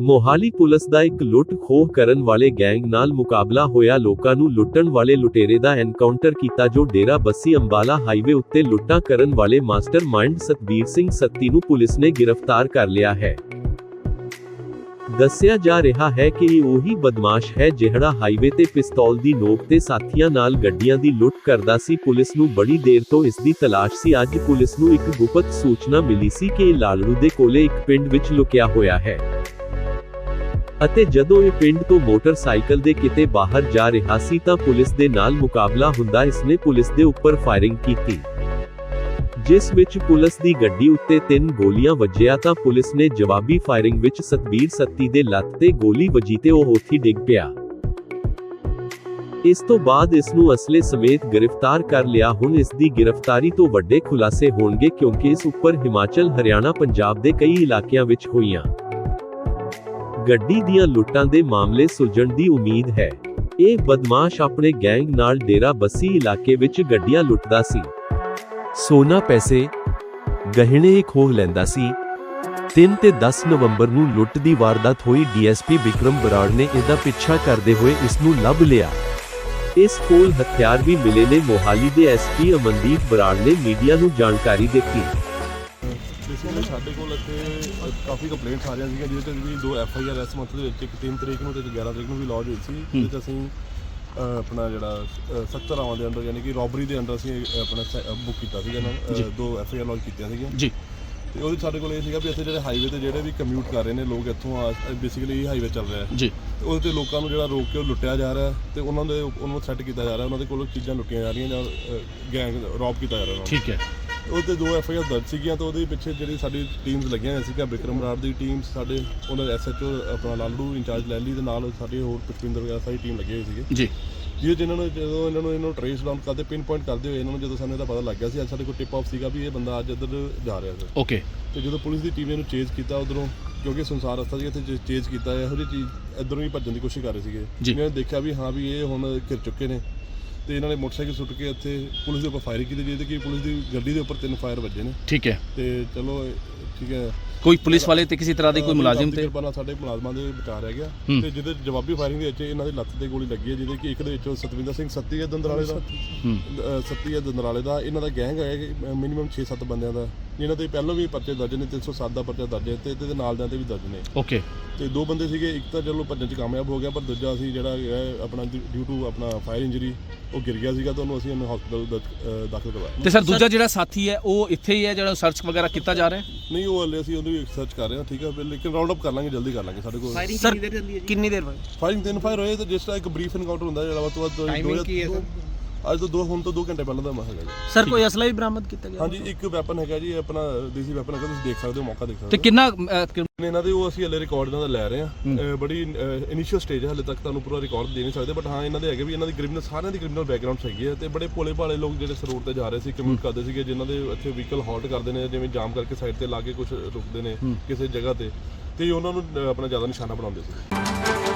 Mohali police ਦਾ ਇੱਕ ਲੁੱਟ ਖੋਹ ਕਰਨ ਵਾਲੇ ਗੈਂਗ ਨਾਲ ਮੁਕਾਬਲਾ ਹੋਇਆ। ਲੋਕਾਂ ਨੂੰ ਲੁੱਟਣ ਵਾਲੇ ਲੁਟੇਰੇ ਦਾ ਐਨਕਾਊਂਟਰ ਕੀਤਾ, ਜੋ ਡੇਰਾ ਬੱਸੀ ਅੰਬਾਲਾ ਹਾਈਵੇ ਉੱਤੇ ਲੁੱਟਾਂ ਕਰਨ ਵਾਲੇ ਮਾਸਟਰਮਾਈਂਡ ਸਤਬੀਰ ਸਿੰਘ ਸੱਤੀ ਨੂੰ ਪੁਲਿਸ ਨੇ ਗ੍ਰਿਫਤਾਰ ਕਰ ਲਿਆ ਹੈ। ਦੱਸਿਆ ਜਾ ਰਿਹਾ ਹੈ ਕਿ ਇਹ ਉਹੀ ਬਦਮਾਸ਼ ਹੈ ਜਿਹੜਾ ਹਾਈਵੇ ਤੇ ਪਿਸਤੌਲ ਦੀ ਨੋਕ ਤੇ ਸਾਥੀਆਂ ਨਾਲ ਗੱਡੀਆਂ ਦੀ ਲੁੱਟ ਕਰਦਾ ਸੀ। ਪੁਲਿਸ ਨੂੰ ਬੜੀ ਦੇਰ ਤੋਂ ਇਸ ਦੀ ਤਲਾਸ਼ ਸੀ। ਅੱਜ ਪੁਲਿਸ ਨੂੰ ਇੱਕ ਗੁਪਤ ਸੂਚਨਾ ਮਿਲੀ ਸੀ ਕਿ ਇਹ ਲਾਲੜੂ ਦੇ ਕੋਲੇ ਇੱਕ ਪਿੰਡ ਵਿੱਚ ਲੁਕਿਆ ਹੋਇਆ ਹੈ। ਅਤੇ ਜਦੋਂ ਇਹ ਪਿੰਡ ਤੋਂ ਮੋਟਰਸਾਈਕਲ ਦੇ ਕਿਤੇ ਬਾਹਰ ਜਾ ਰਿਹਾ ਸੀ ਤਾਂ ਪੁਲਿਸ ਦੇ ਨਾਲ ਮੁਕਾਬਲਾ ਹੁੰਦਾ ਇਸਨੇ ਪੁਲਿਸ ਦੇ ਉੱਪਰ ਫਾਇਰਿੰਗ ਕੀਤੀ। ਜਿਸ ਵਿੱਚ ਪੁਲਿਸ ਦੀ ਗੱਡੀ ਉੱਤੇ ਤਿੰਨ ਗੋਲੀਆਂ ਵੱਜਿਆ ਤਾਂ ਪੁਲਿਸ ਨੇ ਜਵਾਬੀ ਫਾਇਰਿੰਗ ਵਿੱਚ ਸਤਬੀਰ ਸੱਤੀ ਦੇ ਲੱਤ ਤੇ ਗੋਲੀ ਵੱਜੀ ਤੇ ਉਹ ਉੱਥੇ ਡਿੱਗ ਪਿਆ। ਇਸ ਤੋਂ ਬਾਅਦ ਇਸ ਨੂੰ ਅਸਲੇ ਸਮੇਤ ਗ੍ਰਿਫਤਾਰ ਕਰ ਲਿਆ। ਹੁਣ ਇਸ ਦੀ ਗ੍ਰਿਫਤਾਰੀ ਤੋਂ ਵੱਡੇ ਖੁਲਾਸੇ ਹੋਣਗੇ ਕਿਉਂਕਿ ਇਸ ਉੱਪਰ ਹਿਮਾਚਲ, ਹਰਿਆਣਾ, ਪੰਜਾਬ ਦੇ ਕਈ ਇਲਾਕਿਆਂ ਵਿੱਚ ਹੋਈਆਂ। ਗੱਡੀ ਦੀਆਂ ਲੁੱਟਾਂ ਦੇ ਮਾਮਲੇ ਸੁਲਝਣ ਦੀ ਉਮੀਦ ਹੈ। ਇਹ ਬਦਮਾਸ਼ ਆਪਣੇ ਗੈਂਗ ਨਾਲ ਡੇਰਾ ਬੱਸੀ ਇਲਾਕੇ ਵਿੱਚ ਗੱਡੀਆਂ ਲੁੱਟਦਾ ਸੀ। ਸੋਨਾ ਪੈਸੇ, ਗਹਿਣੇ ਖੋਹ ਲੈਂਦਾ ਸੀ। 3 ਤੇ 10 ਨਵੰਬਰ ਨੂੰ ਲੁੱਟ ਦੀ ਵਾਰਦਾਤ ਹੋਈ। ਡੀਐਸਪੀ ਵਿਕਰਮ ਬਰਾੜ ਨੇ ਇਹਦਾ ਪਿੱਛਾ ਕਰਦੇ ਹੋਏ ਇਸ ਨੂੰ ਲੱਭ ਲਿਆ। ਇਸ ਕੋਲ ਹਥਿਆਰ ਵੀ ਮਿਲੇ ਨੇ। ਮੋਹਾਲੀ ਦੇ ਐਸਪੀ ਅਮਨਦੀਪ ਬਰਾੜ ਨੇ ਮੀਡੀਆ ਨੂੰ ਜਾਣਕਾਰੀ ਦਿੱਤੀ। ਬੇਸਿਕਲੀ ਸਾਡੇ ਕੋਲ ਇੱਥੇ ਅ, ਕਾਫੀ ਕੰਪਲੇਂਟਸ ਆ ਰਹੀਆਂ ਸੀਗੀਆਂ ਜਿਹਦੇ ਤੇ ਵੀ ਦੋ ਐਫ ਆਈ ਆਰ ਇਸ ਮੰਥ ਦੇ ਵਿੱਚ ਇੱਕ 3 ਤਰੀਕ ਨੂੰ ਤੇ ਇੱਕ 11 ਤਰੀਕ ਨੂੰ ਵੀ ਲੌਜ ਹੋਈ ਸੀ ਜਿਹਦੇ ਤੇ ਅਸੀਂ ਅ, ਆਪਣਾ ਜਿਹੜਾ ਸਖਤ ਧਾਰਾਵਾਂ ਦੇ ਅੰਡਰ ਯਾਨੀ ਕਿ ਰੋਬਰੀ ਦੇ ਅੰਡਰ ਅਸੀਂ ਅ, ਆਪਣਾ ਬੁੱਕ ਕੀਤਾ ਸੀਗਾ ਨੂੰ, ਅ, ਦੋ ਐਫ ਆਈ ਆਰ ਲੌਜ ਕੀਤੀਆਂ ਸੀਗੀਆਂ। ਜੀ। ਤੇ ਉਹਦੇ 'ਚ ਸਾਡੇ ਕੋਲ ਇਹ ਸੀਗਾ ਵੀ ਇੱਥੇ ਜਿਹੜੇ ਹਾਈਵੇ ਤੇ ਜਿਹੜੇ ਵੀ ਕਮਿਊਟ ਕਰ ਰਹੇ ਨੇ ਲੋਕ ਇੱਥੋਂ ਬੇਸਿਕਲੀ ਇਹ ਹਾਈਵੇ ਚੱਲ ਰਿਹਾ ਹੈ। ਜੀ। ਤੇ ਉਹਦੇ ਤੇ ਲੋਕਾਂ ਨੂੰ ਜਿਹੜਾ ਰੋਕ ਕੇ ਉਹ ਲੁੱਟਿਆ ਜਾ ਰਿਹਾ ਹੈ ਤੇ ਉਹਨਾਂ ਦੇ ਉਹਨਾਂ ਨੂੰ ਸੈੱਟ ਕੀਤਾ ਜਾ ਰਿਹਾ ਉਹਨਾਂ ਦੇ ਕੋਲੋਂ ਚੀਜ਼ਾਂ ਲੁੱਟੀਆਂ ਜਾ ਰਹੀਆਂ ਜਾਂ ਗੈਂਗ ਰੌਬ ਕੀਤਾ ਜਾ ਰਿਹਾ ਉਹਨਾਂ ਨੂੰ ਠੀਕ ਹੈ। ਉਹ ਤੇ ਦੋ ਐਫ ਆਈ ਆਰ ਦਰਜ ਸੀਗੀਆਂ ਤਾਂ ਉਹਦੇ ਪਿੱਛੇ ਜਿਹੜੀ ਸਾਡੀ ਟੀਮਸ ਲੱਗੀਆਂ ਹੋਈਆਂ ਸੀਗੀਆਂ ਵਿਕਰਮ ਰਾੜ ਦੀ ਟੀਮ ਸਾਡੇ ਉਹਨਾਂ ਦੇ ਐਸਐਚਓ ਆਪਣਾ ਲਾਲੜੂ ਇੰਚਾਰਜ ਲੈ ਲਈ ਤੇ ਨਾਲ ਸਾਡੇ ਹੋਰ ਪੁਸ਼ਪਿੰਦਰ ਵਗੈਰਾ ਸਾਰੀ ਟੀਮ ਲੱਗੀ ਹੋਈ ਸੀਗੀ। ਜੀ। ਜਿਹਦੇ ਜਿਨ੍ਹਾਂ ਨੂੰ ਜਦੋਂ ਇਹਨਾਂ ਨੂੰ ਇਹਨੂੰ ਟ੍ਰੇਸ ਡਾਊਨ ਕਰਦੇ ਪਿਨ ਪੁਆਇੰਟ ਕਰਦੇ ਹੋਏ ਇਹਨਾਂ ਨੂੰ ਜਦੋਂ ਸਾਨੂੰ ਇਹਦਾ ਪਤਾ ਲੱਗ ਗਿਆ ਸੀ ਅੱਜ ਸਾਡੇ ਕੋਲ ਟਿਪ ਆਫ ਸੀਗਾ ਵੀ ਇਹ ਬੰਦਾ ਅੱਜ ਇੱਧਰ ਜਾ ਰਿਹਾ ਸੀ। ਓਕੇ ਤੇ ਜਦੋਂ ਪੁਲਿਸ ਦੀ ਟੀਮ ਨੇ ਇਹਨੂੰ ਚੇਜ਼ ਕੀਤਾ ਉਧਰੋਂ ਕਿਉਂਕਿ ਸੰਸਾਰ ਰਸਤਾ ਸੀ ਇੱਥੇ ਚੇਜ਼ ਕੀਤਾ ਇਹੋ ਜਿਹੀ ਚੀਜ਼ ਇੱਧਰੋਂ ਹੀ ਭੱਜਣ ਦੀ ਕੋਸ਼ਿਸ਼ ਕਰ ਰਹੇ ਸੀਗੇ। ਜੀ। ਇਹਨਾਂ ਨੇ ਦੇਖਿਆ ਵੀ ਹਾਂ ਵੀ ਇਹ ਹੁਣ ਘਿਰ ਚੁੱਕੇ ਨੇ। ਤੇ ਇਹਨਾਂ ਨੇ ਮੋਟਰਸਾਈਕਲ ਸੁੱਟ ਕੇ ਇੱਥੇ ਪੁਲਿਸ ਦੇ ਉੱਪਰ ਫਾਇਰ ਕੀਤੀ ਜਿਹਦੇ ਕਿ ਪੁਲਿਸ ਦੀ ਗੱਡੀ ਦੇ ਉੱਪਰ ਤਿੰਨ ਫਾਇਰ ਵੱਜੇ ਨੇ। ਠੀਕ ਹੈ। ਤੇ ਚਲੋ ਠੀਕ ਹੈ। ਕੋਈ ਪੁਲਿਸ ਵਾਲੇ ਤੇ ਕਿਸੇ ਤਰ੍ਹਾਂ ਦੀ ਕੋਈ ਮੁਲਾਜ਼ਮ ਤੇ? ਕਿਰਪਾ ਨਾਲ ਸਾਡੇ ਮੁਲਾਜ਼ਮਾਂ ਦੇ ਬਚਾ ਰਹਿ ਗਿਆ। ਤੇ ਜਿਹਦੇ ਜਵਾਬੀ ਫਾਇਰਿੰਗ ਦੇ ਵਿੱਚ ਇਹਨਾਂ ਦੀ ਲੱਤ ਤੇ ਗੋਲੀ ਲੱਗੀ ਹੈ ਜਿਹਦੇ ਕਿ ਇੱਕ ਦੇ ਵਿੱਚੋਂ ਸਤਵਿੰਦਰ ਸਿੰਘ ਸੱਤੀ ਹੈ ਦੰਦਰਾਲੇ ਦਾ। ਸੱਤੀ ਹੈ ਦੰਦਰਾਲੇ ਦਾ। ਇਹਨਾਂ ਦਾ ਗੈਂਗ ਹੈ ਮਿਨੀਮਮ 6-7 ਬੰਦਿਆਂ ਦਾ। ਜਿਨ੍ਹਾਂ ਦੇ ਪਹਿਲਾਂ ਵੀ ਪਰਚੇ ਦਰਜ ਨੇ 307 ਦਾ ਪਰਚਾ ਦਰਜ ਹੈ ਤੇ ਇਹਦੇ ਨਾਲ ਦਿਆਂ ਤੇ ਵੀ ਦਰਜ ਨੇ। ਓਕੇ ਤੇ ਦੋ ਬੰਦੇ ਸੀਗੇ ਇੱਕ ਤਾਂ ਚਲੋ ਭੱਜਣ 'ਚ ਕਾਮਯਾਬ ਹੋ ਗਿਆ ਪਰ ਦੂਜਾ ਸੀ ਜਿਹੜਾ ਹੈ ਆਪਣਾ ਡਿਊ ਟੂ ਆਪਣਾ ਫਾਇਰ ਇੰਜਰੀ ਉਹ ਗਿਰ ਗਿਆ ਸੀਗਾ ਤਾਂ ਉਹਨੂੰ ਅਸੀਂ ਹਸਪੀਟਲ ਦਾਖਲ ਕਰਵਾਇਆ। ਤੇ ਸਰ ਦੂਜਾ ਜਿਹੜਾ ਸਾਥੀ ਹੈ ਉਹ ਇੱਥੇ ਹੀ ਹੈ ਜਿਹੜਾ ਸਰਚ ਵਗੈਰਾ ਕੀਤਾ ਜਾ ਰਿਹਾ ਹੈ? ਨਹੀਂ ਉਹ ਹਲੇ ਅਸੀਂ ਉਹਨੂੰ ਵੀ ਸਰਚ ਕਰ ਰਹੇ ਹਾਂ ਠੀਕ ਹੈ ਫਿਰ ਲੇਕਿਨ ਰਾਉਂਡ ਅਪ ਕਰ ਲਾਂਗੇ ਜਲਦੀ ਕਰ ਲਾਂਗੇ ਸਾਡੇ ਕੋਲ। ਸਰ ਕਿੰਨੀ ਦੇਰ ਬਾਅਦ? ਫਾਇਰਿੰਗ ਤਿੰਨ ਫਾਇਰ ਹੋਏ ਤੇ ਜਿਸ ਤਰ੍ਹਾਂ ਇੱਕ ਬਰੀਫ ਇਨਕਾਊਂਟਰ ਹੁੰਦਾ ਜਿਹੜਾ ਵੱਧ ਤੋਂ ਵੱਧ ਦੋ ਟਾਈਮਿੰਗ ਕੀ ਹੈ ਦੋ- ਸਰ? ਅੱਜ ਤੋਂ ਦੋ ਹੁਣ ਤੋਂ 2 ਘੰਟੇ ਪਹਿਲਾਂ ਦਾ ਹੈਗਾ ਜੀ। ਸਰ ਕੋਈ ਅਸਲਾ ਵੀ ਬਰਾਮਦ ਕੀਤਾ ਗਿਆ? ਹਾਂਜੀ ਇੱਕ ਵੈਪਨ ਹੈਗਾ ਜੀ ਆਪਣਾ ਦੇਸੀ ਵੈਪਨ ਹੈਗਾ ਤੁਸੀਂ ਦੇਖ ਸਕਦੇ ਹੋ ਮੌਕਾ ਦੇਖ ਸਕਦੇ ਤੇ ਹੋ। ਕਿੰਨਾ ਅਹ, ਕਿ- ਇਹਨਾਂ ਦੇ ਉਹ ਅਸੀਂ ਹਲੇ ਰਿਕਾਰਡ ਇਹਨਾਂ ਦਾ ਲੈ ਰਹੇ ਹਾਂ। ਅਹ ਬੜੀ ਇਨੀਸ਼ੀਅਲ ਸਟੇਜ ਹੈ ਹਲੇ ਤੱਕ ਤੁਹਾਨੂੰ ਪੂਰਾ ਰਿਕਾਰਡ ਦੇ ਨਹੀਂ ਸਕਦੇ ਬਟ ਹਾਂ ਇਹਨਾਂ ਦੇ ਹੈਗੇ ਵੀ ਇਹਨਾਂ ਦੀ ਕ੍ਰਿਮੀਨਲ ਸਾਰਿਆਂ ਦੀ ਕ੍ਰਿਮੀਨਲ ਬੈਕਗ੍ਰਾਉਂਡ ਹੈਗੀ ਹੈ ਤੇ ਬੜੇ ਭੋਲੇ ਭਾਲੇ ਲੋਕ ਜਿਹੜੇ ਇਸ ਰੋਡ ਤੇ ਜਾ ਰਹੇ ਸੀ ਕਮਿਊਟ ਕਰਦੇ ਸੀਗੇ ਜਿਨ੍ਹਾਂ ਦੇ ਇੱਥੇ ਵਹੀਕਲ ਹਾਲਟ ਕਰਦੇ ਨੇ ਜਿਵੇਂ ਜਾਮ ਕਰਕੇ ਸਾਈਡ ਤੇ ਲਾ ਕੇ ਕੁਝ ਰੁਕਦੇ ਨੇ ਕਿਸੇ ਜਗ੍ਹਾ ਤੇ ਤੇ ਉਹਨਾਂ ਨੂੰ ਅਹ, ਆਪਣਾ ਜ਼ਿਆਦਾ ਨਿਸ਼ਾਨਾ ਬਣਾਉਂਦੇ ਸੀ।